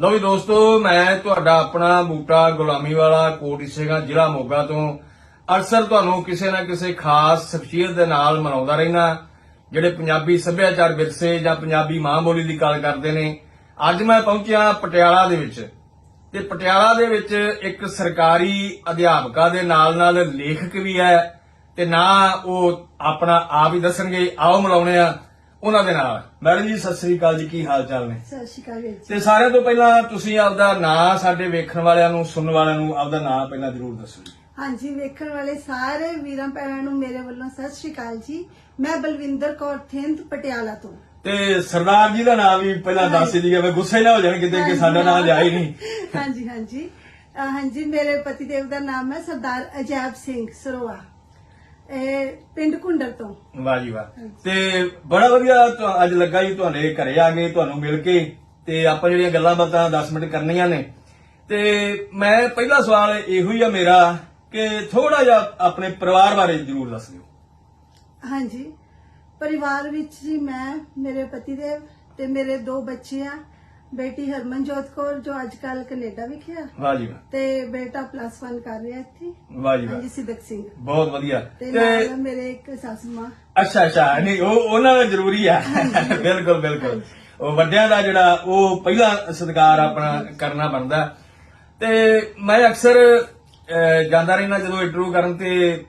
ਲਓ ਜੀ ਦੋਸਤੋ, ਮੈਂ ਤੁਹਾਡਾ ਆਪਣਾ ਬੂਟਾ ਗੁਲਾਮੀ ਵਾਲਾ ਕੋਟ ਸਿੰਘਾਂ ਜ਼ਿਲ੍ਹਾ ਮੋਗਾ ਤੋਂ। ਅਕਸਰ ਤੁਹਾਨੂੰ ਕਿਸੇ ਨਾ ਕਿਸੇ ਖਾਸ ਸ਼ਖਸੀਅਤ ਦੇ ਨਾਲ ਮਨਾਉਂਦਾ ਰਹਿਣਾ ਜਿਹੜੇ ਪੰਜਾਬੀ ਸੱਭਿਆਚਾਰ ਵਿਰਸੇ ਜਾਂ ਪੰਜਾਬੀ ਮਾਂ ਬੋਲੀ ਦੀ ਗੱਲ ਕਰਦੇ ਨੇ। ਅੱਜ ਮੈਂ ਪਹੁੰਚਿਆ ਪਟਿਆਲਾ ਦੇ ਵਿੱਚ। ਤੇ ਪਟਿਆਲਾ ਦੇ ਵਿੱਚ ਇੱਕ ਸਰਕਾਰੀ ਅਧਿਆਪਕਾ ਦੇ ਨਾਲ ਨਾਲ ਲੇਖਕ ਵੀ ਹੈ। ਤੇ ਨਾ ਉਹ ਆਪਣਾ ਆਪ ਹੀ ਦੱਸਣਗੇ, ਆਓ ਮਿਲਾਉਣੇ ਆ ਉਹਨਾਂ ਦੇ ਨਾਲ। ਮੈਡਮ ਜੀ ਸਤਿ ਸ੍ਰੀ ਅਕਾਲ ਜੀ ਕੀ ਹਾਲ ਚਾਲ ਨੇ? ਸਤਿ ਸ਼੍ਰੀ ਅਕਾਲ ਵੀਰ ਜੀ। ਤੇ ਸਾਰਿਆਂ ਤੋਂ ਪਹਿਲਾਂ ਤੁਸੀਂ ਆਪਦਾ ਨਾਂ ਸਾਡੇ ਵੇਖਣ ਵਾਲਿਆਂ ਨੂੰ ਸੁਣਨ ਵਾਲਿਆਂ ਨੂੰ ਆਪਦਾ ਨਾਂ ਪਹਿਲਾਂ ਜ਼ਰੂਰ ਦੱਸੋ ਜੀ। ਹਾਂਜੀ ਵੇਖਣ ਵਾਲੇ ਸਾਰੇ ਵੀਰਾਂ ਭੈਣਾਂ ਨੂੰ ਮੇਰੇ ਵੱਲੋਂ ਸਤਿ ਸ਼੍ਰੀ ਅਕਾਲ ਜੀ। ਮੈਂ ਬਲਵਿੰਦਰ ਕੌਰ ਥਿੰਦ ਪਟਿਆਲਾ ਤੋਂ। ਤੇ ਸਰਦਾਰ ਜੀ ਦਾ ਨਾਮ ਵੀ ਪਹਿਲਾਂ ਦੱਸ ਦਈਏ ਮੈਂ ਗੁੱਸੇ ਨਾ ਹੋ ਜਾਣ ਕਿਤੇ ਕਿ ਸਾਡਾ ਨਾਂ ਲਿਆ ਹੀ ਨਹੀਂ। ਹਾਂਜੀ ਹਾਂਜੀ। ਅਹ ਹਾਂਜੀ ਮੇਰੇ ਪਤੀ ਦੇਵ ਦਾ ਨਾਮ ਹੈ ਸਰਦਾਰ ਅਜੈਬ ਸਿੰਘ ਸਰੋਆ। ਇਹ ਪਿੰਡ ਕੁੰਡਰ ਤੋਂ। ਵਾਹ ਜੀ ਵਾਹ। ਤੇ ਬੜਾ ਵਧੀਆ ਤੁਹਾ- ਅੱਜ ਲੱਗਾ ਜੀ ਤੁਹਾਡੇ ਘਰੇ ਆ ਗਏ ਤੁਹਾਨੂੰ ਮਿਲ ਕੇ ਤੇ ਆਪਾਂ ਜਿਹੜੀਆਂ ਗੱਲਾਂ ਬਾਤਾਂ 10 ਮਿੰਟ ਕਰਨੀਆਂ ਨੇ। ਤੇ ਮੈਂ ਪਹਿਲਾ ਸਵਾਲ ਇਹੋ ਹੀ ਆ ਮੇਰਾ ਕਿ ਥੋੜਾ ਜਿਹਾ ਆਪਣੇ ਪਰਿਵਾਰ ਬਾਰੇ ਜ਼ਰੂਰ ਦੱਸ ਦਿਓ। ਹਾਂਜੀ। ਪਰਿਵਾਰ ਵਿੱਚ ਜੀ ਮੈਂ ਮੇਰੇ ਪਤੀ ਦੇਵ ਤੇ ਮੇਰੇ ਦੋ ਬੱਚੇ ਆ। ਬੇਟੀ ਹਰਮਨਜੋਤ ਕੌਰ ਜੋ ਅੱਜ ਕੱਲ ਕੈਨੇਡਾ ਵਿਖੇ ਆ। ਵਾਹ ਜੀ ਵਾਹ। ਤੇ ਬੇਟਾ ਪਲੱਸ 1 ਕਰ ਰਿਹਾ ਇੱਥੇ। ਵਾਹ ਜੀ ਵਾਹ। ਹਾਂਜੀ ਸਿਦਕ ਸਿੰਘ। ਬਹੁਤ ਵਧੀਆ। ਤੇ ਨਾਲ ਮੇਰੇ ਇੱਕ ਸਾਸੂ ਮਾਂ। ਅੱਛਾ ਅੱਛਾ। ਨਹੀਂ ਉਹ ਉਹਨਾਂ ਦਾ ਜ਼ਰੂਰੀ ਆ। ਬਿਲਕੁਲ ਬਿਲਕੁਲ। ਉਹ ਵੱਡਿਆਂ ਦਾ ਜਿਹੜਾ ਉਹ ਪਹਿਲਾ ਸਤਿਕਾਰ ਆਪਣਾ ਕਰਨਾ ਬਣਦਾ। ਤੇ ਮੈਂ ਅਕਸਰ ਜਾਂਦਾ ਰਹਿਣਾ ਜਦੋਂ ਇੰਟਰਵਿਊ ਕਰਨ ਤੇ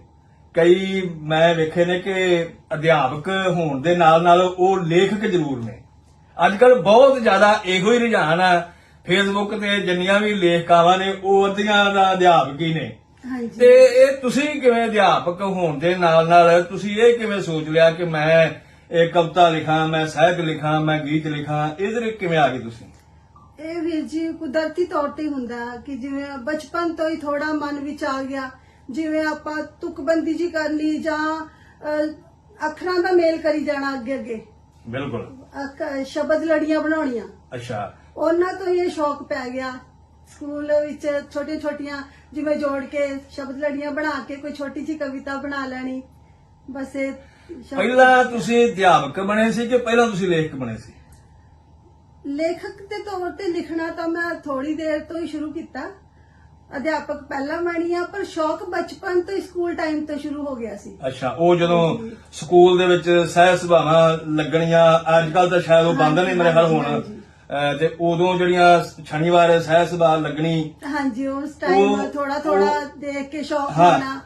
ਕਈ ਮੈਂ ਵੇਖੇ ਨੇ ਕਿ ਅਧਿਆਪਕ ਹੋਣ ਦੇ ਨਾਲ ਨਾਲ ਉਹ ਲੇਖਕ ਜ਼ਰੂਰ ਨੇ। ਅੱਜ ਕੱਲ ਬਹੁਤ ਜ਼ਿਆਦਾ ਇਹੋ ਹੀ ਰੁਝਾਨ ਆ। ਫੇਸਬੁੱਕ ਤੇ ਜਿੰਨੀਆਂ ਵੀ ਲੇਖਕਾਵਾਂ ਨੇ ਉਹ ਅੱਧੀਆਂ ਦਾ ਅਧਿਆਪਕ ਹੀ ਨੇ। ਤੇ ਇਹ ਤੁਸੀਂ ਕਿਵੇਂ ਅਧਿਆਪਕ ਹੋਣ ਦੇ ਨਾਲ ਨਾਲ ਤੁਸੀਂ ਇਹ ਕਿਵੇਂ ਸੋਚ ਲਿਆ ਕਿ ਮੈਂ ਇਹ ਕਵਿਤਾ ਲਿਖਾਂ ਮੈਂ ਸਾਹਿਤ ਲਿਖਾਂ ਮੈਂ ਗੀਤ ਲਿਖਾਂ ਇਹਦੇ ਕਿਵੇਂ ਆ ਗਏ ਤੁਸੀਂ? ਇਹ ਵੀਰ ਜੀ ਕੁਦਰਤੀ ਤੌਰ ਤੇ ਹੁੰਦਾ ਕਿ ਜਿਵੇਂ ਬਚਪਨ ਤੋਂ ਹੀ ਥੋੜਾ ਮਨ ਵਿੱਚ ਆ ਗਿਆ। ਜਿਵੇਂ ਆਪਾਂ ਤੁਕਬੰਦੀ ਜੀ ਕਰ ਲਈ ਜਾਂ ਅੱਖਰਾਂ ਦਾ ਮੇਲ ਕਰੀ ਜਾਣਾ ਅੱਗੇ ਅੱਗੇ ਬਿਲਕੁਲ। ਸ਼ਬਦ ਲੜੀਆਂ ਬਣਾਉਣੀਆਂ। ਅੱਛਾ। ਉਹਨਾਂ ਤੋਂ ਹੀ ਇਹ ਸ਼ੌਕ ਪੈ ਗਿਆ। ਸਕੂਲ ਵਿੱਚ ਛੋਟੀਆਂ ਛੋਟੀਆਂ ਜਿਵੇਂ ਜੋੜ ਕੇ ਸ਼ਬਦ ਲੜੀਆਂ ਬਣਾ ਕੇ ਕੋਈ ਛੋਟੀ ਜੀ ਕਵਿਤਾ ਬਣਾ ਲੈਣੀ। ਬਸ ਇਹ ਪਹਿਲਾਂ ਤੁਸੀਂ ਅਧਿਆਪਕ ਬਣੇ ਸੀ ਕਿ ਪਹਿਲਾਂ ਤੁਸੀਂ ਲੇਖਕ ਬਣੇ ਸੀ? ਲੇਖਕ ਦੇ ਤੌਰ ਤੇ ਲਿਖਣਾ ਤਾਂ ਮੈਂ ਥੋੜੀ ਦੇਰ ਤੋਂ ਹੀ ਸ਼ੁਰੂ ਕੀਤਾ। ਅਧਿਆਪਕ ਪਹਿਲਾਂ ਬਣੀ ਆ ਪਰ ਸ਼ੌਕ ਬਚਪਨ ਤੋਂ ਹੀ ਸਕੂਲ ਟਾਈਮ ਤੋਂ ਸ਼ੁਰੂ ਹੋ ਗਿਆ ਸੀ। ਅੱਛਾ ਉਹ ਜਦੋਂ ਸਕੂਲ ਦੇ ਵਿੱਚ ਸਹਿ ਸੁਭਾਵਾਂ ਲੱਗਣੀਆਂ ਅੱਜ ਕੱਲ ਤਾਂ ਸ਼ਾਇਦ ਉਹ ਬੰਦ ਨੇ ਮੇਰੇ ਖਿਆਲ ਹੁਣ। ਤੇ ਉਦੋਂ ਜਿਹੜੀਆਂ ਸ਼ਨੀਵਾਰ ਸਹਿ ਸੁਭਾ ਲੱਗਣੀ ਹਾਂਜੀ ਉਸ ਟਾਈਮ ਥੋੜਾ ਥੋੜਾ ਦੇਖ ਕੇ ਸ਼ੌਕ। ਹੋਣਾ।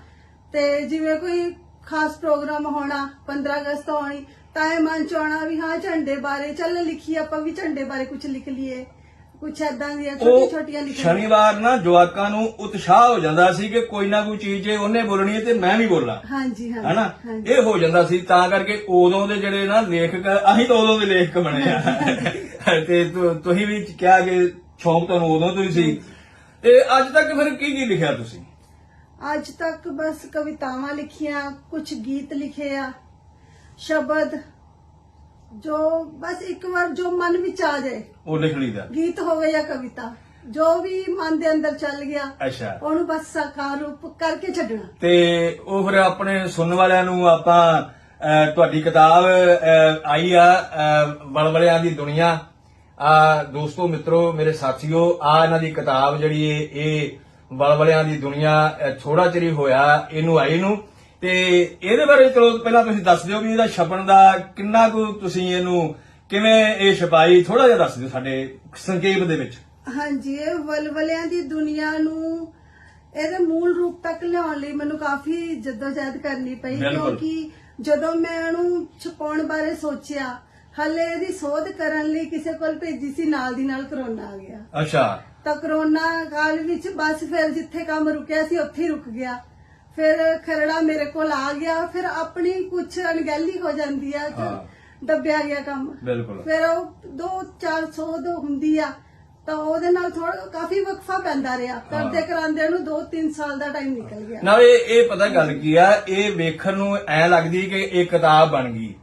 ਤੇ ਜਿਵੇਂ ਕੋਈ ਖਾਸ ਪ੍ਰੋਗਰਾਮ ਹੋਣਾ 15 ਅਗਸਤ ਹੋਣੀ ਤਾਂ ਇਹ ਮਨ ਚ ਆਉਣਾ ਵੀ ਹਾਂ ਝੰਡੇ ਬਾਰੇ ਚੱਲ ਲਿਖੀਏ ਆਪਾਂ ਵੀ ਝੰਡੇ ਬਾਰੇ ਕੁਝ ਲਿਖ ਲਈਏ। ਕੁਝ ਐਦਾਂ ਦੀਆਂ ਛੋਟੀਆਂ ਉਹ ਛੋਟੀਆਂ ਲਿਖਣੀਆਂ ਸ਼ਨੀਵਾਰ ਨਾ ਜਵਾਕਾਂ ਨੂੰ ਉਤਸ਼ਾਹ ਹੋ ਜਾਂਦਾ ਸੀ ਕਿ ਕੋਈ ਨਾ ਕੋਈ ਚੀਜ਼ ਜੇ ਉਹਨੇ ਬੋਲਣੀ ਹੈ ਤੇ ਮੈਂ ਵੀ ਬੋਲਾਂ। ਹਾਂਜੀ ਹਾਂਜੀ ਹਨਾ? ਇਹ ਹੋ ਜਾਂਦਾ ਸੀ ਤਾਂ ਕਰਕੇ ਉਦੋਂ ਦੇ ਜਿਹੜੇ ਨਾ ਲੇਖਕ ਅਸੀਂ ਤਾਂ ਉਦੋਂ ਦੇ ਲੇਖਕ ਬਣੇ ਆ। ਤੇ ਤੁ- ਤੁਸੀਂ ਵੀ ਕਿਹਾ ਕਿ ਸ਼ੌਂਕ ਤੁਹਾਨੂੰ ਉਦੋਂ ਤੋਂ ਹੀ ਸੀ। ਤੇ ਅੱਜ ਤੱਕ ਫਿਰ ਕੀ ਕੀ ਲਿਖਿਆ ਤੁਸੀਂ? ਅੱਜ ਤੱਕ ਬਸ ਕਵਿਤਾਵਾਂ ਲਿਖੀਆਂ ਕੁਝ ਗੀਤ ਲਿਖੇ ਆ ਸ਼ਬਦ ਜੋ ਬਸ ਇੱਕ ਵਾਰ ਜੋ ਮਨ ਵਿੱਚ ਆ ਜਾਏ। ਉਹ ਲਿਖ ਲਈਦਾ ਗੀਤ ਹੋਵੇ ਜਾਂ ਕਵਿਤਾ ਜੋ ਵੀ ਮਨ ਦੇ ਅੰਦਰ ਚੱਲ ਗਿਆ ਅੱਛਾ। ਉਹਨੂੰ ਬਸ ਸਾਕਾਰ ਰੂਪ ਕਰਕੇ ਛੱਡਣਾ। ਤੇ ਉਹ ਫਿਰ ਆਪਣੇ ਸੁਣਨ ਵਾਲਿਆਂ ਨੂੰ ਆਪਾਂ ਅਹ, ਤੁਹਾਡੀ ਕਿਤਾਬ ਅਹ, ਆਈ ਆ ਅਹ, ਵਲਵਲਿਆਂ ਦੀ ਦੁਨੀਆ। ਆ ਦੋਸਤੋ ਮਿੱਤਰੋ ਮੇਰੇ ਸਾਥੀਓ ਆ ਇਹਨਾਂ ਦੀ ਕਿਤਾਬ ਜਿਹੜੀ ਇਹ ਇਹ ਵਲਵਲਿਆਂ ਦੀ ਦੁਨੀਆ ਥੋੜਾ ਚਿਰ ਹੀ ਹੋਇਆ ਇਹਨੂੰ ਆਈ ਨੂੰ। ਤੇ ਇਹਦੇ ਬਾਰੇ ਚਲੋ ਪਹਿਲਾਂ ਤੁਸੀਂ ਦੱਸ ਦਿਓ ਵੀ ਇਹਦਾ ਛਪਣ ਦਾ ਕਿੰਨਾ ਕੁ ਤੁਸੀਂ ਇਹਨੂੰ ਕਿਵੇਂ ਇਹ ਛਪਾਈ ਥੋੜਾ ਜਿਹਾ ਦੱਸ ਦਿਓ ਸਾਡੇ ਸੰਖੇਪ ਦੇ ਵਿੱਚ। ਹਾਂਜੀ ਇਹ ਵਲਵਲਿਆਂ ਦੀ ਦੁਨੀਆ ਨੂੰ ਇਹਦੇ ਮੂਲ ਰੂਪ ਤੱਕ ਲਿਆਉਣ ਲਈ ਮੈਨੂੰ ਕਾਫੀ ਜਦੋਜਹਿਦ ਕਰਨੀ ਪਈ ਬਿਲਕੁਲ। ਕਿਉਂਕਿ ਜਦੋਂ ਮੈਂ ਇਹਨੂੰ ਛਪਾਉਣ ਬਾਰੇ ਸੋਚਿਆ ਹਲੇ ਇਹਦੀ ਸੋਧ ਕਰਨ ਲਈ ਕਿਸੇ ਕੋਲ ਭੇਜੀ ਸੀ ਨਾਲ ਦੀ ਨਾਲ ਕਰੋਨਾ ਆ ਗਿਆ। ਅੱਛਾ। ਤਾਂ ਕਰੋਨਾ ਕਾਲ ਵਿੱਚ ਬਸ ਫਿਰ ਜਿੱਥੇ ਕੰਮ ਰੁਕਿਆ ਸੀ ਉੱਥੇ ਹੀ ਰੁਕ ਗਿਆ। ਫਿਰ ਖਰੜਾ ਮੇਰੇ ਕੋਲ ਆ ਗਿਆ ਫਿਰ ਆਪਣੀ ਕੁਝ ਅਣਗਹਿਲੀ ਹੋ ਜਾਂਦੀ ਆ ਤੇ। ਦੱਬਿਆ ਗਿਆ ਕੰਮ। ਬਿਲਕੁਲ। ਫਿਰ ਉਹ 2-400 ਦੋ ਹੁੰਦੀ ਆ ਤਾਂ ਉਹਦੇ ਨਾਲ ਥੋੜਾ ਕਾਫੀ ਵਕਫਾ ਪੈਂਦਾ ਰਿਹਾ। ਕਰਦੇ ਕਰਾਂਦੇ ਨੂੰ 2-3 ਸਾਲ ਦਾ ਟਾਈਮ ਨਿਕਲ ਗਿਆ। ਨਾਲੇ ਇਹ ਪਤਾ ਗੱਲ ਕੀ ਆ ਇਹ ਵੇਖਣ ਨੂੰ ਐ ਲੱਗਦੀ ਕਿ ਇਹ ਕਿਤਾਬ ਬਣ ਗਈ।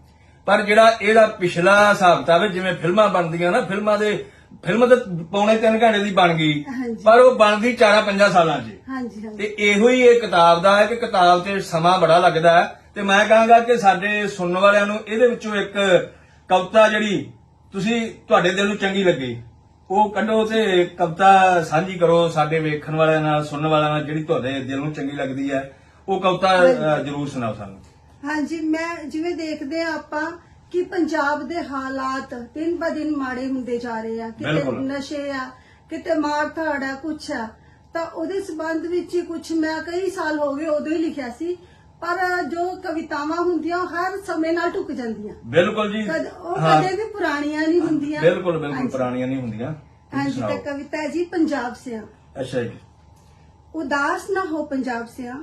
ਪਰ ਜਿਹੜਾ ਇਹਦਾ ਪਿਛਲਾ ਹਿਸਾਬ ਕਿਤਾਬ ਜਿਵੇਂ ਫਿਲਮਾਂ ਬਣਦੀਆਂ ਨਾ ਫਿਲਮਾਂ ਦੇ ਫਿਲਮ ਤਾਂ ਪੌਣੇ 3 ਘੰਟੇ ਦੀ ਬਣ ਗਈ ਹਾਂਜੀ। ਪਰ ਉਹ ਬਣਦੀ 4-5 ਸਾਲਾਂ 'ਚ। ਹਾਂਜੀ ਹਾਂਜੀ। ਤੇ ਇਹੋ ਹੀ ਇਹ ਕਿਤਾਬ ਦਾ ਹੈ ਕਿ ਕਿਤਾਬ ਤੇ ਸਮਾਂ ਬੜਾ ਲੱਗਦਾ ਹੈ। ਤੇ ਮੈਂ ਕਹਾਂਗਾ ਕਿ ਸਾਡੇ ਸੁਣਨ ਵਾਲਿਆਂ ਨੂੰ ਇਹਦੇ ਵਿੱਚੋਂ ਇੱਕ ਕਵਿਤਾ ਜਿਹੜੀ ਤੁਸੀਂ ਤੁਹਾਡੇ ਦਿਲ ਨੂੰ ਚੰਗੀ ਲੱਗੀ ਉਹ ਕੱਢੋ ਤੇ ਕਵਿਤਾ ਸਾਂਝੀ ਕਰੋ ਸਾਡੇ ਵੇਖਣ ਵਾਲਿਆਂ ਨਾਲ ਸੁਣਨ ਵਾਲਿਆਂ ਨਾਲ ਜਿਹੜੀ ਤੁਹਾਡੇ ਦਿਲ ਨੂੰ ਚੰਗੀ ਲੱਗਦੀ ਹੈ। ਉਹ ਕਵਿਤਾ ਅ, ਜ਼ਰੂਰ ਸੁਣਾਓ ਸਾਨੂੰ। ਹਾਂਜੀ ਮੈਂ ਜਿਵੇਂ ਦੇਖਦੇ ਆ ਆਪਾਂ ਕਿ ਪੰਜਾਬ ਦੇ ਹਾਲਾਤ ਦਿਨ ਬ ਦਿਨ ਮਾੜੇ ਹੁੰਦੇ ਜਾ ਰਹੇ ਆ ਕਿਤੇ ਬਿਲਕੁਲ। ਨਸ਼ੇ ਆ ਕਿਤੇ ਮਾਰ ਧਾੜ ਆ ਕੁਛ ਆ। ਤਾਂ ਉਹਦੇ ਸਬੰਧ ਵਿੱਚ ਹੀ ਕੁਛ ਮੈਂ ਕਈ ਸਾਲ ਹੋ ਗਏ ਉਦੋਂ ਹੀ ਲਿਖਿਆ ਸੀ ਪਰ ਜੋ ਕਵਿਤਾਵਾਂ ਹੁੰਦੀਆਂ ਉਹ ਹਰ ਸਮੇਂ ਨਾਲ ਟੁੱਕ ਜਾਂਦੀਆਂ। ਬਿਲਕੁਲ ਜੀ। ਕਦ ਉਹ ਹਾਂ। ਕਦੇ ਵੀ ਪੁਰਾਣੀਆਂ ਨਹੀਂ ਹੁੰਦੀਆਂ। ਬਿਲਕੁਲ ਬਿਲਕੁਲ ਹਾਂਜੀ। ਪੁਰਾਣੀਆਂ ਨਹੀਂ ਹੁੰਦੀਆਂ। ਤੁਸੀਂ ਹਾਂਜੀ ਤਾਂ ਸੁਣਾਓ। ਕਵਿਤਾ ਹੈ ਜੀ ਪੰਜਾਬ ਸਿਆ। ਅੱਛਾ ਜੀ। ਉਦਾਸ ਨਾ ਹੋ ਪੰਜਾਬ ਸਿਆ।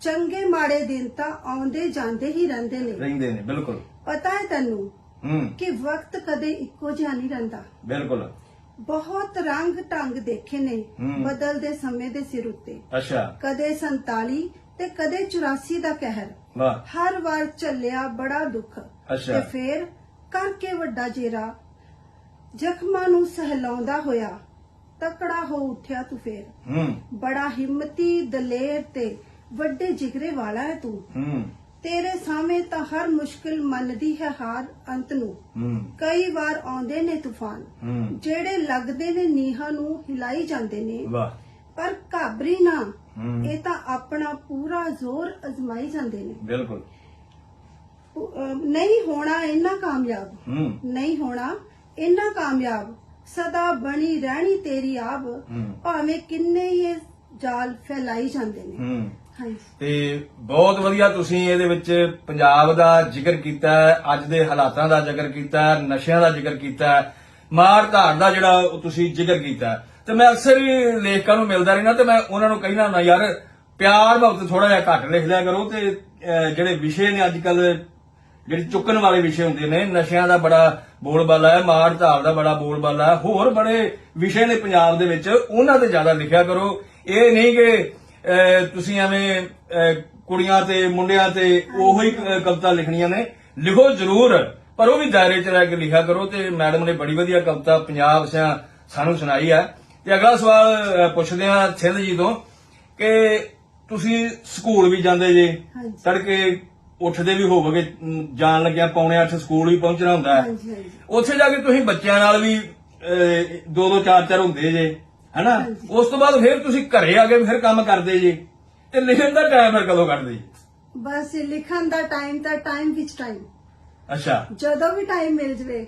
ਚੰਗੇ ਮਾੜੇ ਦਿਨ ਤਾਂ ਆਉਂਦੇ ਜਾਂਦੇ ਹੀ ਰਹਿੰਦੇ ਨੇ। ਰਹਿੰਦੇ ਨੇ ਬਿਲਕੁਲ। ਪਤਾ ਹੈ ਤੈਨੂੰ ਹੂੰ। ਕਿ ਵਕਤ ਕਦੇ ਇੱਕੋ ਜਿਹਾ ਨਹੀਂ ਰਹਿੰਦਾ। ਬਿਲਕੁਲ। ਬਹੁਤ ਰੰਗ ਢੰਗ ਦੇਖੇ ਨੇ ਹਮ। ਬਦਲਦੇ ਸਮੇਂ ਦੇ ਸਿਰ ਉੱਤੇ। ਅੱਛਾ। ਕਦੇ 47 ਤੇ ਕਦੇ 84 ਦਾ ਕਹਿਰ। ਵਾਹ। ਹਰ ਵਾਰ ਚੱਲਿਆ ਬੜਾ ਦੁੱਖ। ਅੱਛਾ। ਤੇ ਫੇਰ ਕਰਕੇ ਵੱਡਾ ਜੇਰਾ। ਜ਼ਖਮਾਂ ਨੂੰ ਸਹਿਲਾਉਂਦਾ ਹੋਇਆ ਤਕੜਾ ਹੋ ਉੱਠਿਆ ਤੂੰ ਫੇਰ। ਹੂੰ। ਬੜਾ ਹਿੰਮਤੀ ਦਲੇਰ ਤੇ ਵੱਡੇ ਜਿਗਰੇ ਵਾਲਾ ਹੈ ਤੂੰ। ਹੂੰ। ਤੇਰੇ ਸਾਹਮਣੇ ਤਾਂ ਹਰ ਮੁਸ਼ਕਿਲ ਮੰਨਦੀ ਹੈ ਹਾਰ ਅੰਤ ਨੂੰ। ਕਈ ਵਾਰ ਆਉਂਦੇ ਨੇ ਤੂਫਾਨ। ਜਿਹੜੇ ਲੱਗਦੇ ਨੇ ਨੀਹਾਂ ਨੂੰ ਹਿਲਾਈ ਜਾਂਦੇ ਨੇ। ਵਾਹ। ਪਰ ਘਾਬਰੀ ਨਾ। ਇਹ ਤਾਂ ਆਪਣਾ ਪੂਰਾ ਜ਼ੋਰ ਅਜ਼ਮਾਈ ਜਾਂਦੇ ਨੇ। ਬਿਲਕੁਲ। ਨਹੀਂ ਹੋਣਾ ਇੰਨਾ ਕਾਮਯਾਬ। ਨਹੀਂ ਹੋਣਾ ਇੰਨਾ ਕਾਮਯਾਬ। ਸਦਾ ਬਣੀ ਰਹਿਣੀ ਤੇਰੀ ਆਬ। ਭਾਵੇਂ ਕਿੰਨੇ ਹੀ ਜਾਲ ਫੈਲਾਈ ਜਾਂਦੇ ਨੇ। ਤੇ ਬਹੁਤ ਵਧੀਆ ਤੁਸੀਂ ਇਹਦੇ ਵਿੱਚ ਪੰਜਾਬ ਦਾ ਜ਼ਿਕਰ ਕੀਤਾ ਅੱਜ ਦੇ ਹਾਲਾਤਾਂ ਦਾ ਜ਼ਿਕਰ ਕੀਤਾ ਨਸ਼ਿਆਂ ਦਾ ਜ਼ਿਕਰ ਕੀਤਾ ਹੈ, ਮਾਰ ਧਾੜ ਦਾ ਜਿਹੜਾ ਤੁਸੀਂ ਜ਼ਿਕਰ ਕੀਤਾ ਤੇ ਮੈਂ ਅਕਸਰ ਹੀ ਲੇਖਕਾਂ ਨੂੰ ਮਿਲਦਾ ਰਹਿਣਾ ਤੇ ਮੈਂ ਉਹਨਾਂ ਨੂੰ ਕਹਿਣਾ ਹੁੰਦਾ ਯਾਰ ਪਿਆਰ ਭਗਤ ਥੋੜਾ ਜਿਹਾ ਘੱਟ ਲਿਖ ਲਿਆ ਕਰੋ ਤੇ ਜਿਹੜੇ ਵਿਸ਼ੇ ਨੇ ਅੱਜ ਕੱਲ ਜਿਹੜੇ ਚੁੱਕਣ ਵਾਲੇ ਵਿਸ਼ੇ ਹੁੰਦੇ ਨੇ ਨਸ਼ਿਆਂ ਦਾ ਬੜਾ ਬੋਲਬਾਲਾ ਹੈ ਮਾਰ ਧਾੜ ਦਾ ਬੜਾ ਬੋਲਬਾਲਾ ਹੈ ਹੋਰ ਬੜੇ ਵਿਸ਼ੇ ਨੇ ਪੰਜਾਬ ਦੇ ਵਿੱਚ ਉਹਨਾਂ ਤੇ ਜ਼ਿਆਦਾ ਲਿਖਿਆ ਕਰੋ। ਇਹ ਨਹੀਂ ਕਿ ਤੁਸੀਂ ਐਵੇਂ ਕੁੜੀਆਂ ਤੇ ਮੁੰਡਿਆਂ ਤੇ ਉਹੋ ਹੀ ਕਵਿਤਾ ਲਿਖਣੀਆਂ ਨੇ। ਲਿਖੋ ਜ਼ਰੂਰ ਪਰ ਉਹ ਵੀ ਦਾਇਰੇ 'ਚ ਰਹਿ ਕੇ ਲਿਖਿਆ ਕਰੋ ਤੇ ਮੈਡਮ ਨੇ ਬੜੀ ਵਧੀਆ ਕਵਿਤਾ ਪੰਜਾਬ ਸਿਆ ਸਾਨੂੰ ਸੁਣਾਈ ਹੈ। ਤੇ ਅਗਲਾ ਸਵਾਲ ਪੁੱਛਦੇ ਹਾਂ ਸਿੰਧ ਜੀ ਤੋਂ ਕਿ ਤੁਸੀਂ ਸਕੂਲ ਵੀ ਜਾਂਦੇ ਜੇ। ਤੜਕੇ ਉੱਠਦੇ ਵੀ ਹੋਵੋਗੇ ਜਾਣ ਲੱਗਿਆ ਪੌਣੇ 8 ਸਕੂਲ ਵੀ ਪਹੁੰਚਣਾ ਹੁੰਦਾ ਹੈ। ਉੱਥੇ ਜਾ ਕੇ ਤੁਸੀਂ ਬੱਚਿਆਂ ਨਾਲ ਵੀ ਦੋ ਦੋ ਚਾਰ ਚਾਰ ਹੁੰਦੇ ਜੇ। ਹਨਾ। ਉਸ ਤੋਂ ਬਾਅਦ ਫਿਰ ਤੁਸੀਂ ਘਰੇ ਆ ਕੇ ਫਿਰ ਕੰਮ ਕਰਦੇ ਜੇ। ਤੇ ਲਿਖਣ ਦਾ ਟਾਈਮ ਫਿਰ ਕਦੋਂ ਕੱਢਦੇ ਜੀ? ਬਸ ਲਿਖਣ ਦਾ ਟਾਈਮ ਤਾਂ ਟਾਈਮ ਵਿੱਚ ਟਾਈਮ ਅੱਛਾ। ਜਦੋਂ ਵੀ ਟਾਈਮ ਮਿਲ ਜਵੇ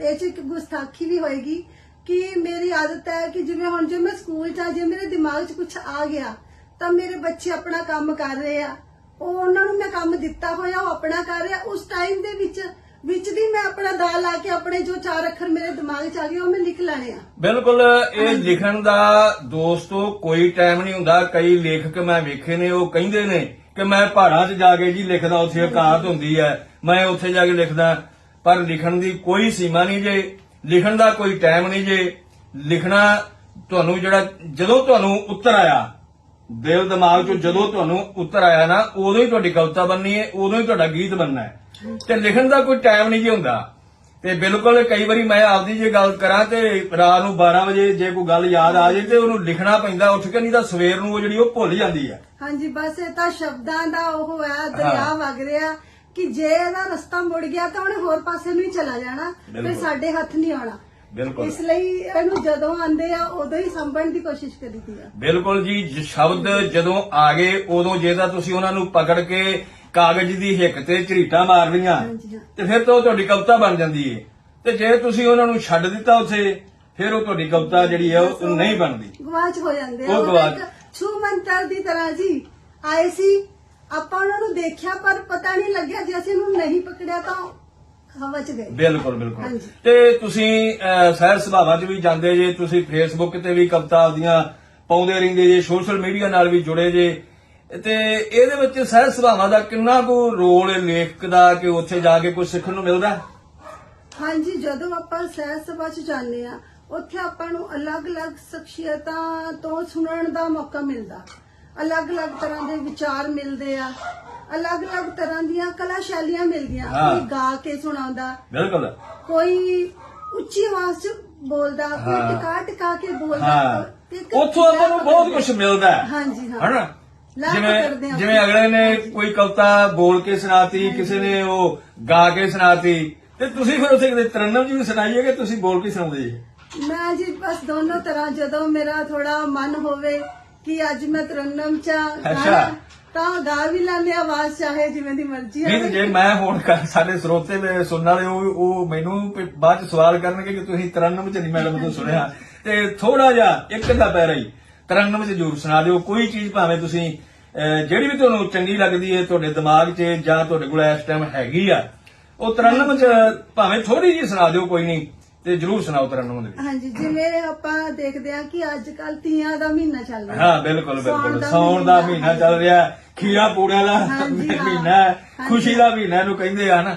ਇਹ ਚ ਇੱਕ ਗੁਸਤਾਖੀ ਵੀ ਹੋਏਗੀ ਕਿ ਮੇਰੀ ਆਦਤ ਹੈ ਕਿ ਜਿਵੇਂ ਹੁਣ ਜੇ ਮੈਂ ਸਕੂਲ ਚ ਆ ਜੇ ਮੇਰੇ ਦਿਮਾਗ 'ਚ ਕੁਝ ਆ ਗਿਆ ਤਾਂ ਮੇਰੇ ਬੱਚੇ ਆਪਣਾ ਕੰਮ ਕਰ ਰਹੇ ਆ। ਉਹ ਉਹਨਾਂ ਨੂੰ ਮੈਂ ਕੰਮ ਦਿੱਤਾ ਹੋਇਆ ਉਹ ਆਪਣਾ ਕਰ ਰਿਹਾ ਉਸ ਟਾਈਮ ਦੇ ਵਿੱਚ ਵਿੱਚ ਦੀ ਮੈਂ ਆਪਣਾ ਦਾ ਲਾ ਕੇ ਆਪਣੇ ਜੋ ਚਾਰ ਅੱਖਰ ਮੇਰੇ ਦਿਮਾਗ 'ਚ ਆ ਗਏ ਉਹ ਮੈਂ ਲਿਖ ਲੈਣੇ ਆ। ਬਿਲਕੁਲ ਇਹ ਲਿਖਣ ਦਾ ਦੋਸਤੋ ਕੋਈ ਟਾਈਮ ਨਹੀਂ ਹੁੰਦਾ। ਕਈ ਲੇਖਕ ਮੈਂ ਵੇਖੇ ਨੇ ਉਹ ਕਹਿੰਦੇ ਨੇ ਕਿ ਮੈਂ ਪਹਾੜਾਂ 'ਚ ਜਾ ਕੇ ਜੀ ਲਿਖਦਾ ਉੱਥੇ ਇਕਾਤ ਹੁੰਦੀ ਹੈ। ਮੈਂ ਉੱਥੇ ਜਾ ਕੇ ਲਿਖਦਾ। ਪਰ ਲਿਖਣ ਦੀ ਕੋਈ ਸੀਮਾ ਨਹੀਂ ਜੇ। ਲਿਖਣ ਦਾ ਕੋਈ ਟਾਈਮ ਨਹੀਂ ਜੇ। ਲਿਖਣਾ ਤੁਹਾਨੂੰ ਜਿਹੜਾ ਜਦੋਂ ਤੁਹਾਨੂੰ ਉੱਤਰ ਆਇਆ ਦਿਲ ਦਿਮਾਗ 'ਚੋਂ ਜਦੋਂ ਤੁਹਾਨੂੰ ਉੱਤਰ ਆਇਆ ਨਾ ਉਦੋਂ ਹੀ ਤੁਹਾਡੀ ਕਵਿਤਾ ਬਣਨੀ ਹੈ ਉਦੋਂ ਹੀ ਤੁਹਾਡਾ ਗੀਤ ਬਣਨਾ ਹੈ ਤੇ ਲਿਖਣ ਦਾ ਕੋਈ ਟਾਈਮ ਨਹੀਂ ਜੀ ਹੁੰਦਾ ਤੇ ਬਿਲਕੁਲ ਕਈ ਵਾਰੀ ਮੈਂ ਆਪਦੀ ਜੇ ਗੱਲ ਕਰਾਂ ਤੇ ਰਾਤ ਨੂੰ 12 ਵਜੇ ਜੇ ਕੋਈ ਗੱਲ ਯਾਦ ਆ ਜੇ ਤੇ ਉਹਨੂੰ ਲਿਖਣਾ ਪੈਂਦਾ ਉੱਠ ਕੇ ਨਹੀਂ ਤਾਂ ਸਵੇਰ ਨੂੰ ਉਹ ਜਿਹੜੀ ਉਹ ਭੁੱਲ ਜਾਂਦੀ ਹੈ ਹਾਂਜੀ ਬਸ ਇਹ ਤਾਂ ਸ਼ਬਦਾਂ ਦਾ ਉਹ ਹੈ ਦਰਿਆ। ਵਗ ਰਿਹਾ ਕਿ ਜੇ ਇਹਦਾ ਰਸਤਾ ਮੁੜ ਗਿਆ ਤਾਂ ਉਹਨੇ ਹੋਰ ਪਾਸੇ ਨੂੰ ਹੀ ਚਲਾ ਜਾਣਾ ਫਿਰ। ਸਾਡੇ ਹੱਥ ਨਹੀਂ ਆਉਣਾ ਬਿਲਕੁਲ। ਇਸ ਲਈ ਇਹਨੂੰ ਜਦੋਂ ਆਂਦੇ ਆ ਉਦੋਂ ਹੀ ਸੰਭਣ ਦੀ ਕੋਸ਼ਿਸ਼ ਕਰੀਦੀ ਆ। ਬਿਲਕੁਲ ਜੀ ਜ- ਸ਼ਬਦ ਜਦੋਂ ਆ ਗਏ ਉਦੋਂ ਜੇ ਤਾਂ ਤੁਸੀਂ ਉਹਨਾਂ ਨੂੰ ਪਕੜ ਕੇ ਕਾਗਜ਼ ਦੀ ਹਿੱਕ ਤੇ ਝਰੀਟਾਂ ਮਾਰ ਲਈਆਂ ਹਾਂਜੀ ਹਾਂ। ਤੇ ਫਿਰ ਤਾਂ ਉਹ ਤੁਹਾਡੀ ਕਵਿਤਾ ਬਣ ਜਾਂਦੀ ਹੈ ਤੇ ਜੇ ਤੁਸੀਂ ਉਹਨਾਂ ਨੂੰ ਛੱਡ ਦਿੱਤਾ ਉੱਥੇ ਫਿਰ ਉਹ ਤੁਹਾਡੀ ਕਵਿਤਾ ਜਿਹੜੀ ਹੈ ਉਹ ਨਹੀਂ ਬਣਦੀ। ਗਵਾਚ ਹੋ ਜਾਂਦੇ ਉਹ ਗਵਾਚ। ਛੂ ਮੰਤਰ ਦੀ ਤਰ੍ਹਾਂ ਜੀ। ਆਏ ਸੀ ਆਪਾਂ ਉਹਨਾਂ ਨੂੰ ਦੇਖਿਆ ਪਰ ਪਤਾ ਨਹੀਂ ਲੱਗਿਆ ਜੇ ਅਸੀਂ ਉਹਨੂੰ ਨਹੀਂ ਪਕੜਿਆ ਤਾਂ ਹਵਾ 'ਚ ਗਏ। ਬਿਲਕੁਲ ਬਿਲਕੁਲ। ਹਾਂਜੀ। ਤੇ ਤੁਸੀਂ ਅਹ, ਸੁਭਾਵਾਂ 'ਚ ਵੀ ਜਾਂਦੇ ਜੇ ਤੁਸੀਂ ਫੇਸਬੁੱਕ ਤੇ ਵੀ ਕਵਿਤਾ ਆਪਦੀਆਂ ਪਾਉਂਦੇ ਰਹਿੰਦੇ ਜੇ ਸੋਸ਼ਲ ਮੀਡੀਆ ਨਾਲ ਵੀ ਜੁੜੇ ਜੇ। ਤੇ ਇਹਦੇ ਵਿੱਚ ਸਹਿਜ ਸੁਭਾਵਾਂ ਦਾ ਕਿੰਨਾ ਕੁ ਰੋਲ ਹੈ ਲੇਖਕ ਦਾ ਕਿ ਉੱਥੇ ਜਾ ਕੇ ਕੁਝ ਸਿੱਖਣ ਨੂੰ ਮਿਲਦਾ? ਹੈ? ਹਾਂਜੀ ਜਦੋਂ ਆਪਾਂ ਸਹਿਜ ਸਭਾ 'ਚ ਜਾਂਦੇ ਆ ਉੱਥੇ ਆਪਾਂ ਨੂੰ ਅਲੱਗ-ਅਲੱਗ ਸ਼ਖਸੀਅਤਾਂ ਤੋਂ ਸੁਣਨ ਦਾ ਮੌਕਾ ਮਿਲਦਾ। ਅਲੱਗ-ਅਲੱਗ ਤਰ੍ਹਾਂ ਦੇ ਵਿਚਾਰ ਮਿਲਦੇ ਆ। ਅਲੱਗ-ਅਲੱਗ ਤਰ੍ਹਾਂ ਦੀਆਂ ਕਲਾ ਸ਼ੈਲੀਆਂ ਮਿਲਦੀਆਂ। ਹਾਂ। ਕੋਈ ਗਾ ਕੇ ਸੁਣਾਉਂਦਾ। ਬਿਲਕੁਲ। ਕੋਈ ਉੱਚੀ ਆਵਾਜ਼ 'ਚ ਬੋਲਦਾ ਕੋਈ। ਟਿਕਾ ਟਿਕਾ ਕੇ ਬੋਲਦਾ। ਇੱਕ ਉੱਥੋਂ ਆਪਾਂ ਨੂੰ ਬਹੁਤ ਕੁਝ ਮਿਲਦਾ ਹੈ। ਹਾਂਜੀ ਹਾਂ। ਹਨਾ? ਲਾਭ ਜਿਵੇਂ ਹਾਂ। ਜਿਵੇਂ ਅਗਲੇ ਨੇ ਕੋਈ ਕਵਿਤਾ ਬੋਲ ਕੇ ਸੁਣਾਤੀ ਕਿਸੇ ਨੇ ਉਹ ਗਾ ਕੇ ਸੁਣਾਤੀ ਤੇ ਤੁਸੀਂ ਫਿਰ ਉੱਥੇ ਕਿਤੇ ਤਰਨਮ ਜੀ ਵੀ ਸੁਣਾਈਏ ਕਿ ਤੁਸੀਂ ਬੋਲ ਕੇ ਸੁਣਾਉਂਦੇ ਜੀ? ਮੈਂ ਜੀ ਬਸ ਦੋਨੋਂ ਤਰ੍ਹਾਂ ਜਦੋਂ ਮੇਰਾ ਥੋੜਾ ਮਨ ਹੋਵੇ ਕਿ ਅੱਜ ਮੈਂ ਤਰਨਮ ਚ ਅੱਛਾ। ਗਾਣਾ ਤਾਂ ਗਾ ਵੀ ਲੈਂਦੇ ਆਵਾਜ਼ ਚਾਹੇ ਜਿਵੇਂ ਦੀ ਮਰਜ਼ੀ ਨਹੀਂ ਜੇ ਮੈਂ ਹੁਣ ਕਰ- ਸਾਡੇ ਸਰੋਤੇ ਸੁਣਨ ਵਾਲੇ ਉਹ ਉਹ ਮੈਨੂੰ ਪ- ਬਾਅਦ ਚ ਸਵਾਲ ਕਰਨਗੇ ਕਿ ਤੁਸੀਂ ਤਰਨਮ ਚ ਨਹੀਂ ਮੈਡਮ ਤੋਂ ਸੁਣਿਆ। ਤੇ ਥੋੜਾ ਜਿਹਾ ਇੱਕ ਦਾ ਪੈਰਾ ਹੀ ਤਰਨਮ ਚ ਜ਼ਰੂਰ ਸੁਣਾ ਦਿਓ। ਕੋਈ ਚੀਜ਼ ਭਾਵੇਂ ਤੁਸੀਂ ਅਹ, ਜਿਹੜੀ ਵੀ ਤੁਹਾਨੂੰ ਚੰਗੀ ਲੱਗਦੀ ਹੈ ਤੁਹਾਡੇ ਦਿਮਾਗ 'ਚ ਜਾਂ ਤੁਹਾਡੇ ਕੋਲ ਇਸ ਟਾਈਮ ਹੈਗੀ ਆ ਉਹ ਤਰਨਮ ਚ ਭਾਵੇਂ ਥੋੜੀ ਜਿਹੀ ਸੁਣਾ ਦਿਓ ਕੋਈ ਨਹੀਂ। ਤੇ ਜ਼ਰੂਰ ਸੁਣਾਓ ਤਰਨਮ ਦੇ ਵਿੱਚ ਹਾਂਜੀ ਜਿਵੇਂ ਆਪਾਂ ਦੇਖਦੇ ਆ ਕਿ ਅੱਜ ਕੱਲ ਤੀਆਂ ਦਾ ਮਹੀਨਾ ਚੱਲ ਰਿਹਾ। ਹਾਂ ਬਿਲਕੁਲ ਬਿਲਕੁਲ। ਸੌਣ ਦਾ ਮਹੀਨਾ, ਚੱਲ ਰਿਹਾ ਖੀਰਾ ਪੂੜਿਆਂ ਦਾ। ਮਹੀਨਾ। ਖੁਸ਼ੀ ਦਾ ਮਹੀਨਾ ਇਹਨੂੰ ਕਹਿੰਦੇ ਆ ਨਾ।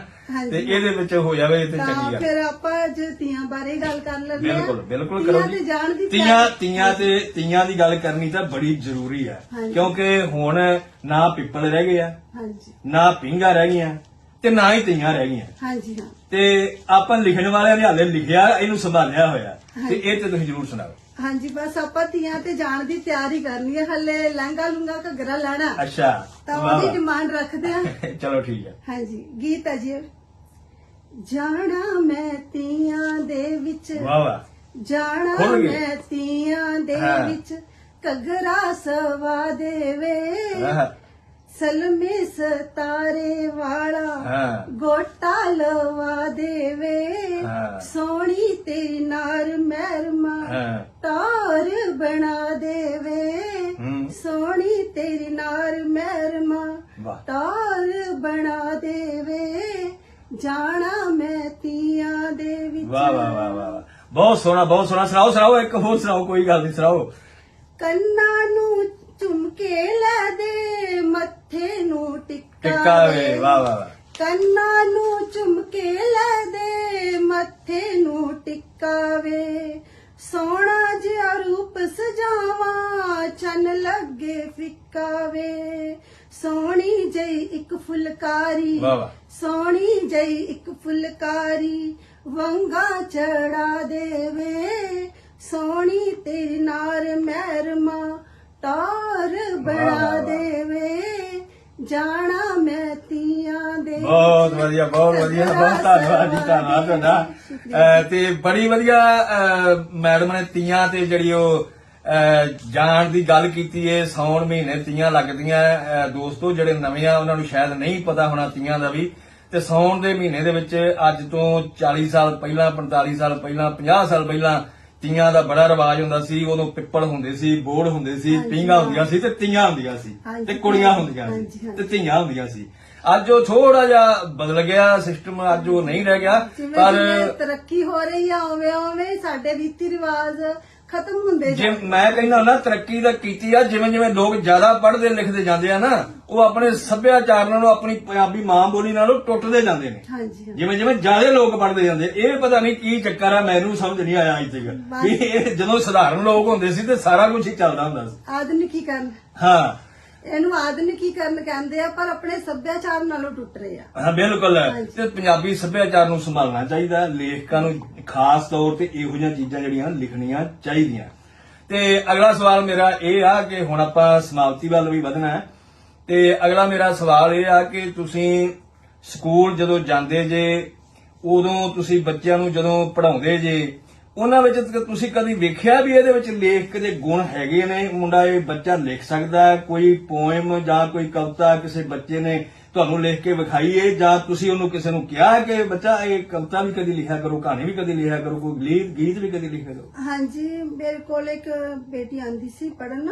ਤੇ ਇਹਦੇ ਵਿੱਚ ਹੋ ਜਾਵੇ ਤੇ ਚੰਗੀ ਗੱਲ। ਫਿਰ ਆਪਾਂ ਅੱਜ ਤੀਆਂ ਬਾਰੇ ਗੱਲ ਕਰ ਲੈਂਦੇ ਆ ਬਿਲਕੁਲ ਬਿਲਕੁਲ ਕਰੋ ਤੀਆਂ ਤੇ ਜਾਣ ਦੀ ਜੀ ਤੀਆਂ ਤੇ ਤੀਆਂ ਦੀ ਗੱਲ ਕਰਨੀ ਤਾਂ ਬੜੀ ਜ਼ਰੂਰੀ ਹੈ। ਹਾਂਜੀ। ਕਿਉਂਕਿ ਹੁਣ ਨਾ ਪਿੱਪਲ ਰਹਿ ਗਏ ਆ ਹਾਂਜੀ। ਨਾ ਪਿੰਗਾ ਰਹਿ ਗਈਆਂ ਤੇ ਨਾ ਹੀ ਤੀਆਂ ਰਹਿ ਗਈਆਂ। ਹਾਂਜੀ ਹਾਂ। ਤੇ ਆਪਾਂ ਲਿਖਣ ਵਾਲਿਆਂ ਨੇ ਹਾਲੇ ਲਿਖਿਆ ਇਹਨੂੰ ਸੰਭਾਲਿਆ ਹੋਇਆ। ਤੇ। ਇਹ ਤੇ ਤੁਸੀਂ ਜ਼ਰੂਰ ਸੁਣਾਓ। ਹਾਂਜੀ ਬਸ ਆਪਾਂ ਤੀਆਂ ਤੇ ਜਾਣ ਦੀ ਤਿਆਰੀ ਕਰਨੀ ਹੈ। ਹੱਲੇ ਲਹਿੰਗਾ ਲੁੰਗਾ ਘੱਗਰਾ ਲੈਣਾ। ਅੱਛਾ ਤਾਂ ਵਾਹ ਉਹਦੀ ਵਾਹ। ਡਿਮਾਂਡ ਰੱਖਦੇ ਆ ਚਲੋ ਠੀਕ ਹੈ। ਹਾਂਜੀ ਗੀਤ ਹੈ ਜੀ। ਜਾਣਾ ਮੈਂ ਤੀਆਂ ਦੇ ਵਿੱਚ। ਵਾਹ ਵਾਹ। ਜਾਣਾ ਖੁੱਲ੍ਹ ਗਏ। ਮੈਂ ਤੀਆਂ ਦੇ ਹਾਂ। ਵਿੱਚ। ਘੱਗਰਾ ਸਵਾ ਦੇਵੇ। ਆਹ, ਸਲਮੇ ਸਤਾਰੇ ਵਾਲਾ ਹਾਂ। ਗੋਟਾ ਲਵਾ ਦੇਵੇ। ਹਾਂ। ਸੋਹਣੀ ਤੇਰੀ ਨਾਰ ਮਹਿਰਮਾ ਹਾਂ। ਤਾਰ ਬਣਾ ਦੇਵੇ। ਹੂੰ। ਸੋਹਣੀ ਤੇਰੀ ਨਾਰ ਮਹਿਰਮਾ ਤਾਰ ਬਣਾ ਦੇਵੇ। ਜਾਣਾ ਮੈਂ ਤੀਆਂ ਦੇ ਵਿੱਚ। ਵਾਹ ਵਾਹ ਵਾਹ ਵਾਹ। ਬਹੁਤ ਸੋਹਣਾ ਬਹੁਤ ਸੋਹਣਾ। ਸੁਣਾਓ ਸੁਣਾਓ ਇੱਕ ਹੋਰ ਸੁਣਾਓ ਕੋਈ ਗੱਲ ਨਹੀਂ ਸੁਣਾਓ। ਕੰਨਾਂ ਨੂੰ ਝੁਮਕੇ ਲੈ ਦੇ ਮੱਥੇ ਨੂੰ ਟਿੱਕਾ ਵੇ ਵਾਹ ਵਾਹ ਵਾਹ। ਕੰਨਾਂ ਨੂੰ ਝੁਮਕੇ ਲੈ ਦੇ ਮੱਥੇ ਨੂੰ ਟਿੱਕਾਵੇ ਸੋਹਣਾ ਜਿਹਾ ਰੂਪ ਸਜਾਵਾਂ ਚੰਨ ਲੱਗੇ ਫਿੱਕਾਵੇ ਸੋਹਣੀ ਜਈ ਇੱਕ ਫੁਲਕਾਰੀ ਵਾਹ ਵਾਹ। ਸੋਹਣੀ ਜਈ ਇੱਕ ਫੁਲਕਾਰੀ ਵੰਗਾ ਚੜਾ ਦੇਵੇ। ਸੋਹਣੀ ਤੇਰੀ ਨਾਰ ਮਹਿਰਮਾ ਤਾਰ ਬਣਾ ਵਾਹ, ਵਾਹ। ਦੇਵੇ। ਜਾਣਾ ਮੈਂ ਤੀਆਂ ਦੇ ਬਹੁਤ ਵਧੀਆ ਬਹੁਤ ਵਧੀਆ ਬਹੁਤ ਧੰਨਵਾਦ ਜੀ ਧੰਨਵਾਦ ਤੁਹਾਡਾ। ਅਹ ਤੇ ਬੜੀ ਵਧੀਆ ਅਹ ਮੈਡਮ ਨੇ ਤੀਆਂ ਤੇ ਜਿਹੜੀ ਉਹ ਅਹ ਜਾਣ ਦੀ ਗੱਲ ਕੀਤੀ ਏ ਸੌਣ ਮਹੀਨੇ ਤੀਆਂ ਲੱਗਦੀਆਂ ਅਹ ਦੋਸਤੋ ਜਿਹੜੇ ਨਵੇਂ ਆ ਉਹਨਾਂ ਨੂੰ ਸ਼ਾਇਦ ਨਹੀਂ ਪਤਾ ਹੋਣਾ ਤੀਆਂ ਦਾ ਵੀ। ਤੇ ਸੌਣ ਦੇ ਮਹੀਨੇ ਦੇ ਵਿੱਚ ਅੱਜ ਤੋਂ 40 ਸਾਲ ਪਹਿਲਾਂ 45 ਸਾਲ ਪਹਿਲਾਂ 50 ਸਾਲ ਪਹਿਲਾਂ ਤੀਆਂ ਦਾ ਬੜਾ ਰਿਵਾਜ ਹੁੰਦਾ ਸੀ ਉਦੋਂ ਪਿੱਪਲ ਹੁੰਦੇ ਸੀ ਬੋੜ ਹੁੰਦੇ ਸੀ ਪੀਂਘਾਂ। ਹੁੰਦੀਆਂ ਸੀ ਤੇ ਤੀਆਂ ਹੁੰਦੀਆਂ ਸੀ ਤੇ ਕੁੜੀਆਂ ਹੁੰਦੀਆਂ ਸੀ। ਤੇ ਧੀਆਂ ਹੁੰਦੀਆਂ ਸੀ ਅੱਜ ਉਹ ਥੋੜਾ ਜਿਹਾ ਬਦਲ ਗਿਆ ਸਿਸਟਮ ਅੱਜ ਉਹ ਨਹੀਂ ਰਹਿ ਗਿਆ ਪਰ ਤਰੱਕੀ ਹੋ ਰਹੀ ਆ ਉਵੇਂ ਉਵੇਂ ਸਾਡੇ ਰੀਤੀ ਰਿਵਾਜ ਖਤਮ ਹੁੰਦੇ ਜੇ ਮੈਂ ਕਹਿੰਦਾ ਨਾ ਤਰੱਕੀ ਤਾਂ ਕੀਤੀ ਆ ਜਿਵੇਂ ਜਿਵੇਂ ਲੋਕ ਜ਼ਿਆਦਾ ਪੜ੍ਹਦੇ ਲਿਖਦੇ ਜਾਂਦੇ ਆ ਨਾ ਉਹ ਆਪਣੇ ਸੱਭਿਆਚਾਰ ਨਾਲੋਂ ਆਪਣੀ ਪੰਜਾਬੀ ਮਾਂ ਬੋਲੀ ਨਾਲੋਂ ਟੁੱਟਦੇ ਜਾਂਦੇ ਨੇ। ਹਾਂਜੀ। ਜਿਵੇਂ ਜਿਵੇਂ ਜ਼ਿਆਦਾ ਲੋਕ ਪੜ੍ਹਦੇ ਜਾਂਦੇ ਇਹ ਪਤਾ ਨਹੀਂ ਕੀ ਚੱਕਰ ਆ ਮੈਨੂੰ ਸਮਝ ਨਹੀਂ ਆਇਆ ਅਜੇ ਤੱਕ। ਵੀ ਇਹ ਜਦੋਂ ਸਧਾਰਨ ਲੋਕ ਹੁੰਦੇ ਸੀ ਤੇ ਸਾਰਾ ਕੁਝ ਹੀ ਚੱਲਦਾ ਹੁੰਦਾ ਸੀ। ਆਧੁਨਿਕੀਕਰਨ। ਹਾਂ ਇਹਨੂੰ ਆਧੁਨਿਕੀਕਰਨ ਕਹਿੰਦੇ ਆ ਪਰ ਆਪਣੇ ਸੱਭਿਆਚਾਰ ਨਾਲੋਂ ਟੁੱਟ ਰਹੇ ਆ। ਹਾਂ ਬਿਲਕੁਲ। ਤੇ ਪੰਜਾਬੀ ਸੱਭਿਆਚਾਰ ਨੂੰ ਸੰਭਾਲਣਾ ਚਾਹੀਦਾ ਲੇਖਕਾਂ ਨੂੰ ਖਾਸ ਤੌਰ ਤੇ ਇਹੋ ਜਿਹੀਆਂ ਚੀਜ਼ਾਂ ਜਿਹੜੀਆਂ ਲਿਖਣੀਆਂ ਚਾਹੀਦੀਆਂ। ਤੇ ਅਗਲਾ ਸਵਾਲ ਮੇਰਾ ਇਹ ਆ ਕਿ ਹੁਣ ਆਪਾਂ ਸਮਾਪਤੀ ਵੱਲ ਵੀ ਵਧਣਾ ਹੈ। ਤੇ ਅਗਲਾ ਮੇਰਾ ਸਵਾਲ ਇਹ ਆ ਕਿ ਤੁਸੀਂ ਸਕੂਲ ਜਦੋਂ ਜਾਂਦੇ ਜੇ ਉਦੋਂ ਤੁਸੀਂ ਬੱਚਿਆਂ ਨੂੰ ਜਦੋਂ ਪੜ੍ਹਾਉਂਦੇ ਜੇ ਉਹਨਾਂ ਵਿੱਚ ਤੁਸੀਂ ਕਦੀ ਵੇਖਿਆ ਵੀ ਇਹਦੇ ਵਿੱਚ ਲੇਖਕ ਦੇ ਗੁਣ ਹੈਗੇ ਨੇ? ਮੁੰਡਾ ਇਹ ਬੱਚਾ ਲਿਖ ਸਕਦਾ ਹੈ, ਕੋਈ ਪੋਇਮ ਜਾਂ ਕੋਈ ਕਵਿਤਾ ਕਿਸੇ ਬੱਚੇ ਨੇ ਤੁਹਾਨੂੰ ਲਿਖ ਕੇ ਵਿਖਾਈ ਹੈ ਜਾਂ ਤੁਸੀਂ ਉਹਨੂੰ ਕਿਸੇ ਨੂੰ ਕਿਹਾ ਹੈ ਕਿ ਬੱਚਾ ਇਹ ਕਵਿਤਾ ਵੀ ਕਦੀ ਲਿਖਿਆ ਕਰੋ, ਕਹਾਣੀ ਵੀ ਕਦੀ ਲਿਖਿਆ ਕਰੋ, ਕੋਈ ਗੀਤ ਗੀਤ ਵੀ ਕਦੀ ਲਿਖਿਆ ਕਰੋ? ਹਾਂਜੀ, ਮੇਰੇ ਕੋਲ ਇੱਕ ਬੇਟੀ ਆਂਦੀ ਸੀ ਪੜਨ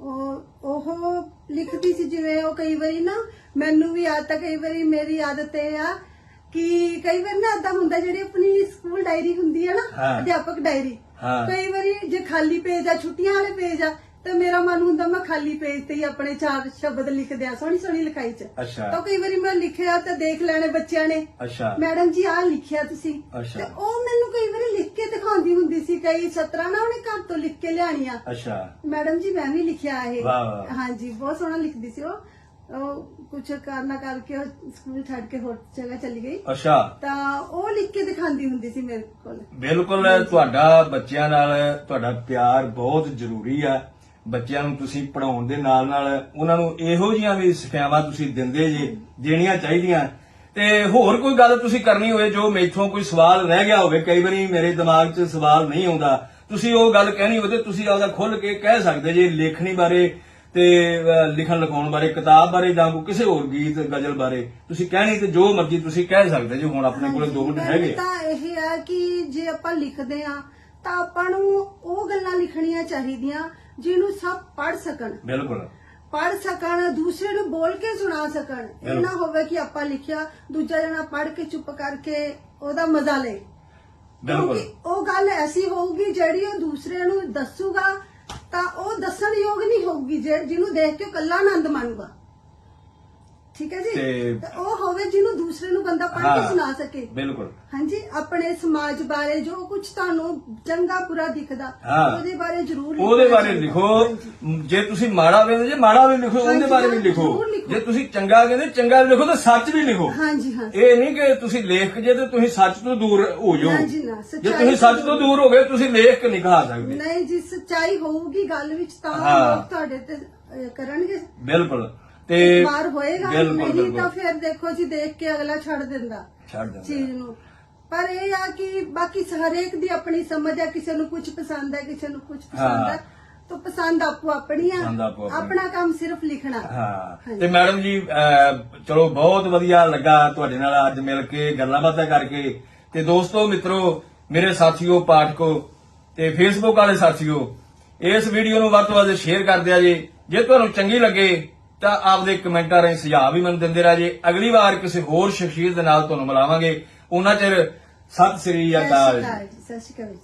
ਉਹ ਉਹ ਲਿਖਦੀ ਸੀ ਜਿਵੇਂ ਉਹ ਕਈ ਵਾਰੀ ਨਾ, ਮੈਨੂੰ ਵੀ ਆਦਤ, ਕਈ ਵਾਰੀ ਮੇਰੀ ਆਦਤ ਇਹ ਆ ਕਿ ਕਈ ਵਾਰ ਨਾ ਏਦਾਂ ਹੁੰਦਾ ਜਿਹੜੀ ਆਪਣੀ ਸਕੂਲ ਡਾਇਰੀ ਹੁੰਦੀ ਹੈ ਨਾ ਹਾਂ। ਅਧਿਆਪਕ ਡਾਇਰੀ ਹਾਂ। ਕਈ ਵਾਰੀ ਜੇ ਖਾਲੀ ਪੇਜ ਆ ਛੁੱਟੀਆਂ ਵਾਲੇ ਪੇਜ ਆ ਤੇ ਮੇਰਾ ਮਨ ਹੁੰਦਾ ਮੈਂ ਖਾਲੀ ਪੇਜ ਤੇ ਹੀ ਆਪਣੇ ਚਾਰ ਸ਼ਬਦ ਲਿਖ ਦਿਆਂ ਸੋਹਣੀ ਸੋਹਣੀ ਲਿਖਾਈ ਚ ਅੱਛਾ ਤਾਂ ਕਈ ਵਾਰੀ ਮੈਂ ਲਿਖਿਆ ਤੇ ਦੇਖ ਲੈਣੇ ਬੱਚਿਆਂ ਨੇ ਅੱਛਾ ਮੈਡਮ ਜੀ ਆਹ ਲਿਖਿਆ ਤੁਸੀਂ ਅੱਛਾ। ਤੇ ਉਹ ਮੈਨੂੰ ਕਈ ਵਾਰੀ ਲਿਖ ਕੇ ਦਿਖਾਉਂਦੀ ਹੁੰਦੀ ਸੀ ਕਈ ਸਤਰਾਂ ਨਾ ਉਹਨੇ ਘਰ ਤੋਂ ਲਿਖ ਕੇ ਲਿਆਣੀਆਂ ਅੱਛਾ ਮੈਡਮ ਜੀ ਮੈਂ ਵੀ ਲਿਖਿਆ ਇਹ ਵਾਹ, ਵਾਹ। ਹਾਂਜੀ ਬਹੁਤ ਸੋਹਣਾ ਲਿਖਦੀ ਸੀ ਉਹ ਉਹ ਕੁਝ ਕਰਨਾ ਕਰਕੇ ਉਹ ਸਕੂਲ ਛੱਡ ਕੇ ਹੋਰ ਜਗ੍ਹਾ ਚਲੀ ਗਈ। ਅੱਛਾ। ਤਾਂ ਉਹ ਲਿਖ ਕੇ ਦਿਖਾਉਂਦੀ ਹੁੰਦੀ ਸੀ ਮੇਰੇ ਕੋਲ। ਬਿਲਕੁਲ ਤੁਹਾਡਾ ਬੱਚਿਆਂ ਨਾਲ ਤੁਹਾਡਾ ਪਿਆਰ ਬਹੁਤ ਜ਼ਰੂਰੀ ਆ। ਬੱਚਿਆਂ ਨੂੰ ਤੁਸੀਂ ਪੜਾਉਣ ਦੇ ਨਾਲ ਨਾਲ ਉਹਨਾਂ ਨੂੰ ਇਹੋ ਜੀਆਂ ਵੀ ਸਿੱਖਿਆਵਾਂ ਤੁਸੀਂ ਦਿੰਦੇ ਜੇ ਦੇਣੀਆਂ ਚਾਹੀਦੀਆਂ। ਤੇ ਹੋਰ ਕੋਈ ਗੱਲ ਤੁਸੀਂ ਕਰਨੀ ਹੋਵੇ ਜੋ ਮੇਥੋਂ ਕੋਈ ਸਵਾਲ ਰਹਿ ਗਿਆ ਹੋਵੇ ਕਈ ਵਾਰੀ ਮੇਰੇ ਦਿਮਾਗ 'ਚ ਸਵਾਲ ਨਹੀਂ ਆਉਂਦਾ। ਤੁਸੀਂ ਉਹ ਗੱਲ ਕਹਿਣੀ ਹੋਵੇ ਤੇ ਤੁਸੀਂ ਆਪਦਾ ਖੁੱਲ ਕੇ ਕਹਿ ਸਕਦੇ ਜੇ ਲੇਖਣੀ ਬਾਰੇ ਤੇ ਲਿਖਣ ਲਿਖਾਉਣ ਬਾਰੇ ਕਿਤਾਬ ਬਾਰੇ ਜਾਂ ਕੋਈ ਕਿਸੇ ਹੋਰ ਗੀਤ ਗਜ਼ਲ ਬਾਰੇ ਤੁਸੀਂ ਕਹਿਣੀ ਤੇ ਜੋ ਮਰਜ਼ੀ ਤੁਸੀਂ ਕਹਿ ਸਕਦੇ ਜੇ ਹੁਣ ਆਪਣੇ ਕੋਲੇ 2 ਮਿੰਟ ਹੈਗੇ। ਤਾਂ ਇਹ ਹੈ ਕਿ ਜੇ ਆਪਾਂ ਲਿਖਦੇ ਆ ਤਾਂ ਆਪਾਂ ਨੂੰ ਉਹ ਗੱਲਾਂ ਲਿਖਣੀਆਂ ਚਾਹੀਦੀਆਂ ਜਿਹਨੂੰ ਸਭ ਪੜ ਸਕਣ। ਬਿਲਕੁਲ। ਪੜ ਸਕਣ ਦੂਸਰੇ ਨੂੰ ਬੋਲ ਕੇ ਸੁਣਾ ਸਕਣ। ਇਹ ਨਾ ਹੋਵੇ ਕਿ ਆਪਾਂ ਲਿਖਿਆ ਦੂਜਾ ਜਣਾ ਪੜ ਕੇ ਚੁੱਪ ਕਰਕੇ ਉਹਦਾ ਮਜ਼ਾ ਲੇ। ਬਿਲਕੁਲ। ਕਿਉਂਕਿ ਉਹ ਗੱਲ ਐਸੀ ਹੋਊਗੀ ਜਿਹੜੀ ਉਹ ਦੂਸਰੇ ਨੂੰ ਦੱਸੂਗਾ ਤਾਂ ਉਹ ਦੱਸਣ ਯੋਗ ਨਹੀਂ ਹੋਊਗੀ ਜੇ- ਜਿਹਨੂੰ ਦੇਖ ਕੇ ਉਹ ਕੱਲਾ ਆਨੰਦ ਮਾਣੂਗਾ। ਠੀਕ ਹੈ ਜੀ ਤੇ- ਤੇ ਉਹ ਹੋਵੇ ਜਿਹਨੂੰ ਦੂਸਰੇ ਨੂੰ ਬੰਦਾ ਪੜ੍ਹ ਹਾਂ। ਕੇ ਸੁਣਾ ਸਕੇ ਬਿਲਕੁਲ ਹਾਂਜੀ ਆਪਣੇ ਸਮਾਜ ਬਾਰੇ ਜੋ ਕੁਝ ਤੁਹਾਨੂੰ ਚੰਗਾ ਬੁਰਾ ਦਿਖਦਾ ਹਾਂ। ਉਹਦੇ ਬਾਰੇ ਜ਼ਰੂਰ ਲਿਖਣਾ ਉਹਦੇ ਬਾਰੇ ਚਾਹੀਦਾ। ਲਿਖੋ ਹਾਂਜੀ। ਜੇ ਤੁਸੀਂ ਮਾੜਾ ਵੇਖਦੇ ਜੇ ਮਾੜਾ ਵੀ ਲਿਖੋ ਉਹਦੇ ਹਾਂਜੀ, ਬਾਰੇ ਵੀ ਲਿਖੋ ਜ਼ਰੂਰ ਲਿਖੋ। ਜੇ ਤੁਸੀਂ ਚੰਗਾ ਕਹਿੰਦੇ ਚੰਗਾ ਵੀ ਲਿਖੋ ਤੇ ਸੱਚ ਵੀ ਲਿਖੋ ਹਾਂਜੀ ਹਾਂ ਇਹ ਨਹੀਂ ਕਿ ਤੁਸੀਂ ਲੇਖ ਜੇ ਤੇ ਤੁਸੀਂ ਸੱਚ ਤੋਂ ਦੂਰ ਹੋ ਜਾਓ ਹਾਂਜੀ, ਨਾ, ਜੇ ਸੱਚਾਈ ਤੁਸੀਂ ਸੱਚ ਤੋਂ ਤੋਂ ਦੂਰ ਹੋ ਗਏ ਤੁਸੀਂ ਲੇਖ ਨਹੀਂ ਕਹਾ ਸਕਦੇ ਨਹੀਂ ਜੀ ਸੱਚਾਈ ਹੋਊਗੀ ਗੱਲ ਵਿੱਚ ਤਾਂ ਹਾਂ। ਲੋਕ ਤੁਹਾਡੇ ਤੇ ਅਹ, ਕਰਨਗੇ ਬਿਲਕੁਲ ਤੇ ਮਾਰ ਹੋਏਗਾ ਬਿਲਕੁਲ, ਨਹੀਂ ਬਿਲਕੁਲ। ਤਾਂ ਫਿਰ ਦੇਖੋ ਜੀ ਦੇਖ ਕੇ ਅਗਲਾ ਛੱਡ ਦਿੰਦਾ ਛੱਡ ਦਿੰਦਾ। ਚੀਜ਼ ਨੂੰ ਪਰ ਇਹ ਆ ਕਿ ਬਾਕੀ ਹਰੇਕ ਦੀ ਆਪਣੀ ਸਮਝ ਹੈ ਕਿਸੇ ਨੂੰ ਕੁਝ ਪਸੰਦ ਹੈ ਕਿਸੇ ਨੂੰ ਕੁਝ ਪਸੰਦ ਹਾਂ। ਹੈ ਤਾਂ ਪਸੰਦ ਆਪੋ ਆਪਣੀ ਆ ਪਸੰਦ ਆਪੋ ਆਪਣੀ। ਆਪਣਾ ਕੰਮ ਸਿਰਫ ਲਿਖਣਾ ਹਾਂ। ਤੇ ਮੈਡਮ ਜੀ ਅਹ, ਚਲੋ ਬਹੁਤ ਵਧੀਆ ਲੱਗਾ ਤੁਹਾਡੇ ਨਾਲ ਅੱਜ ਮਿਲ ਕੇ ਗੱਲਾਂ ਬਾਤਾਂ ਕਰਕੇ ਤੇ ਦੋਸਤੋ ਮਿੱਤਰੋ ਮੇਰੇ ਸਾਥੀਓ ਪਾਠਕੋ ਤੇ ਫੇਸਬੁੱਕ ਵਾਲੇ ਸਾਥੀਓ ਇਸ ਵੀਡੀਓ ਨੂੰ ਵੱਧ ਤੋਂ ਵੱਧ ਸ਼ੇਅਰ ਕਰ ਦਿਆ ਜੇ ਜੇ ਤੁਹਾਨੂੰ ਚੰਗੀ ਲੱਗੇ ਤਾਂ ਆਪਦੇ ਕਮੈਂਟਾਂ ਰਾਹੀਂ ਸੁਝਾਅ ਵੀ ਮੈਨੂੰ ਦਿੰਦੇ ਰਾਜੇ। ਅਗਲੀ ਵਾਰ ਕਿਸੇ ਹੋਰ ਸ਼ਖਸੀਅਤ ਦੇ ਨਾਲ ਤੁਹਾਨੂੰ ਮਿਲਾਵਾਂਗੇ। ਉਹਨਾਂ ਚਿਰ ਸਤਿ ਸ੍ਰੀ ਅਕਾਲ। ਸਤਿ ਸ਼੍ਰੀ ਅਕਾਲ